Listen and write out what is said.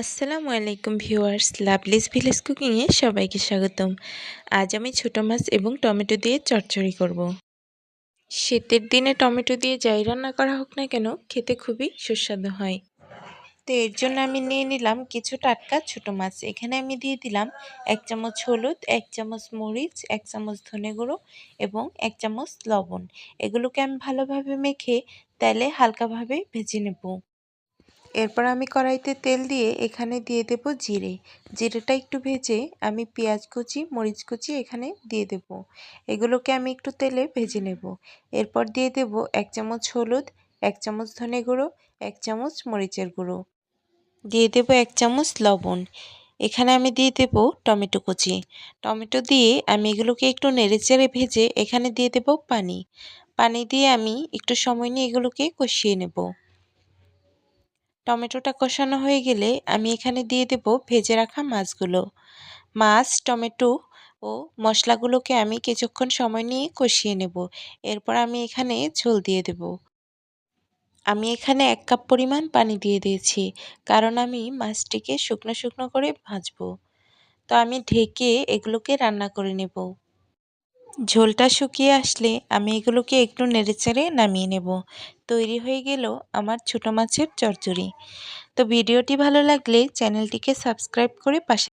আসসালামু আলাইকুম viewers, লাভলিস village কুকিংয়ে সবাইকে স্বাগতম। আজ আমি ছোটো মাছ এবং টমেটো দিয়ে চচ্চড়ি করব। শীতের দিনে টমেটো দিয়ে যাই রান্না করা হোক না কেন, খেতে খুবই সুস্বাদু হয়। তো এর জন্য আমি নিয়ে নিলাম কিছু টাটকা ছোটো মাছ। এখানে আমি দিয়ে দিলাম এক চামচ হলুদ, এক চামচ মরিচ, এক চামচ ধনে গুঁড়ো এবং এক চামচ লবণ। এগুলোকে আমি ভালোভাবে মেখে তেলে হালকাভাবে ভেজে নেব। এরপর আমি কড়াইতে তেল দিয়ে এখানে দিয়ে দেব জিরে। জিরেটা একটু ভেজে আমি পেঁয়াজ কুচি, মরিচ কুচি এখানে দিয়ে দেব। এগুলোকে আমি একটু তেলে ভেজে নেব। এরপর দিয়ে দেব এক চামচ হলুদ, এক চামচ ধনে গুঁড়ো, এক চামচ মরিচের গুঁড়ো। দিয়ে দেব এক চামচ লবণ। এখানে আমি দিয়ে দেব টমেটো কুচি। টমেটো দিয়ে আমি এগুলোকে একটু নেড়েচেড়ে ভেজে এখানে দিয়ে দেব পানি। পানি দিয়ে আমি একটু সময় নিয়ে এগুলোকে কষিয়ে নেব। টমেটোটা কষানো হয়ে গেলে আমি এখানে দিয়ে দেব ভেজে রাখা মাছগুলো। মাছ, টমেটো ও মশলাগুলোকে আমি কিছুক্ষণ সময় নিয়ে কষিয়ে নেব। এরপর আমি এখানে ঝোল দিয়ে দেব। আমি এখানে এক কাপ পরিমাণ পানি দিয়ে দিয়েছি, কারণ আমি মাছটিকে শুকনো শুকনো করে ভাজবো। তো আমি ঢেকে এগুলোকে রান্না করে নেব। ঝোলটা শুকিয়ে আসলে আমি এগুলোকে একটু নেড়েচেড়ে নামিয়ে নেব। তৈরি হয়ে গেল আমার ছোটো মাছের চরচড়ি। তো ভিডিওটি ভালো লাগলে চ্যানেলটিকে সাবস্ক্রাইব করে পাশে